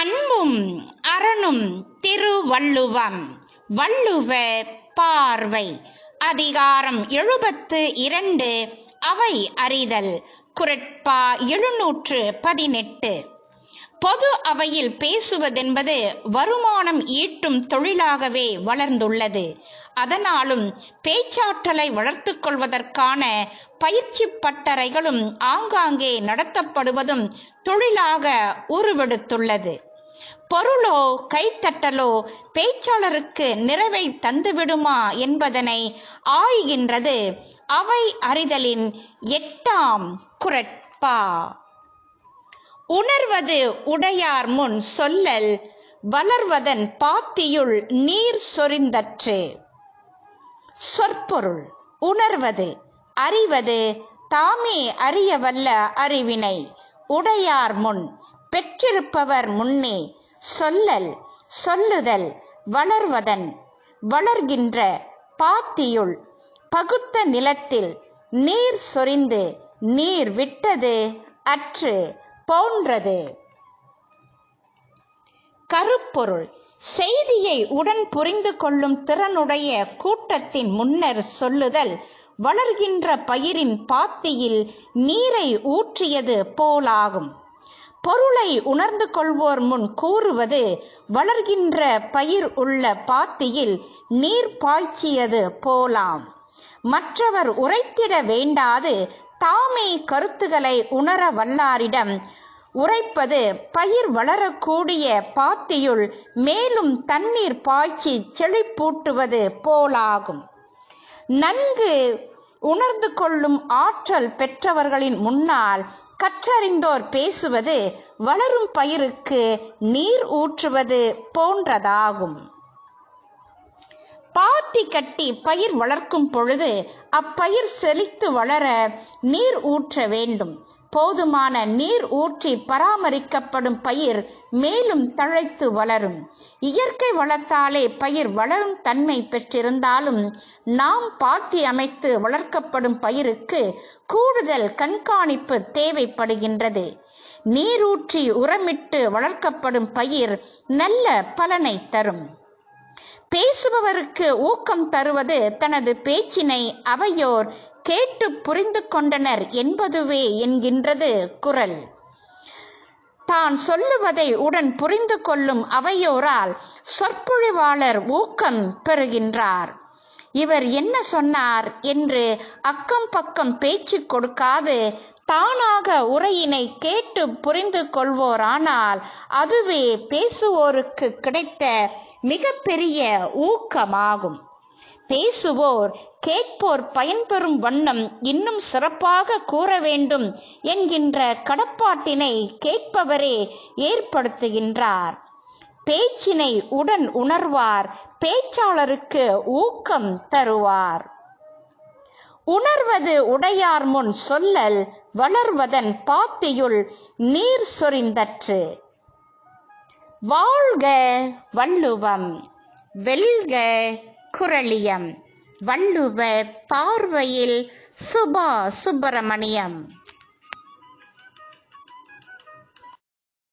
அன்பும் அரணும் திருவள்ளுவம். வள்ளுவ பார்வை. அதிகாரம் எழுபத்து இரண்டு. அவை அறிதல். குரட்பா எழுநூற்று பதினெட்டு. பொது அவையில் பேசுவதென்பது வருமானம் ஈட்டும் தொழிலாகவே வளர்ந்துள்ளது. அதனாலும் பேச்சாற்றலை வளர்த்து கொள்வதற்கான பயிற்சி பட்டறைகளும் ஆங்காங்கே நடத்தப்படுவதும் தொழிலாக உருவெடுத்துள்ளது. பொருளோ கைத்தட்டலோ பேச்சாளருக்கு நிறைவை தந்துவிடுமா என்பதனை ஆய்கின்றது. அவை அறிதலின் எட்டாம் குரட்பா. உணர்வது உடையார் முன் சொல்லல் வளர்வதன் பாத்தியுள் நீர் சொரிந்தற்று. சொற்பொருள் உணர்வது அறிவது தாமே அறியவல்ல அறிவினை உடையார் முன் பெற்றிருப்பவர் முன்னே சொல்லல் சொல்லுதல் வளர்வதன் வளர்கின்ற பாத்தியுள் பகுத்த நிலத்தில் நீர் சொரிந்து நீர் விட்டது அற்று போன்றது. கருப்பொருள் செய்தியை உடன் புரிந்து கொள்ளும் திறனுடைய கூட்டத்தின் முன்னர் சொல்லுதல் வளர்கின்ற பயிரின் பாத்தியில் நீரை ஊற்றியது போலாகும். பொருளை உணர்ந்து கொள்வோர் முன் கூறுவது வளர்கின்ற பயிர் உள்ள பாத்தியில் நீர் பாய்ச்சியது போலாம். மற்றவர் உரைத்திட வேண்டாது தாமே கருத்துக்களை உணர வல்லாரிடம் உரைப்பது பயிர் வளரக்கூடிய பாத்தியுள் மேலும் தண்ணீர் பாய்ச்சி செழிப்பூட்டுவது போலாகும். நன்கு உணர்ந்து கொள்ளும் ஆற்றல் பெற்றவர்களின் முன்னால் கற்றறிந்தோர் பேசுவது வளரும் பயிருக்கு நீர் ஊற்றுவது போன்றதாகும். பாத்தி கட்டி பயிர் வளர்க்கும் பொழுது அப்பயிர் செழித்து வளர நீர் ஊற்ற வேண்டும். போதுமான நீர் ஊற்றி பராமரிக்கப்படும் பயிர் மேலும் தழைத்து வளரும். இயற்கை வளத்தாலே பயிர் வளரும் தன்மை பெற்றிருந்தாலும் நாம் பாத்தி அமைத்து வளர்க்கப்படும் பயிருக்கு கூடுதல் கண்காணிப்பு தேவைப்படுகின்றது. நீரூற்றி உரமிட்டு வளர்க்கப்படும் பயிர் நல்ல பலனை தரும். பேசுபவருக்கு ஊக்கம் தருவது தனது பேச்சினை அவையோர் கேட்டு புரிந்து கொண்டனர் என்பதுவே என்கின்றது குரல். தான் சொல்லுவதை உடன் புரிந்து கொள்ளும் அவையோரால் சொற்பொழிவாளர் ஊக்கம் பெறுகின்றார். இவர் என்ன சொன்னார் என்று அக்கம் பக்கம் பேச்சு கொடுக்காது தானாக உரையினை கேட்டு புரிந்து கொள்வோரானால் அதுவே பேசுவோருக்கு கிடைத்த மிகப்பெரிய ஊக்கமாகும். பேசுவோர் கேட்போர் பயன்பெறும் வண்ணம் இன்னும் சிறப்பாக கூற வேண்டும் என்கின்ற கடப்பாட்டினை கேட்பவரே ஏற்படுத்துகின்றார். பேச்சினை உடன் உணர்வார் பேச்சாளருக்கு ஊக்கம் தருவார். உணர்வது உடையார் முன் சொல்லல் வளர்வதன் பாத்தியுள் நீர் சொரிந்தற்று. வாழ்க வள்ளுவம் வெல்க குரளியம் வள்ளுவ பார்வையில் சுபா சுப்பிரமணியம்.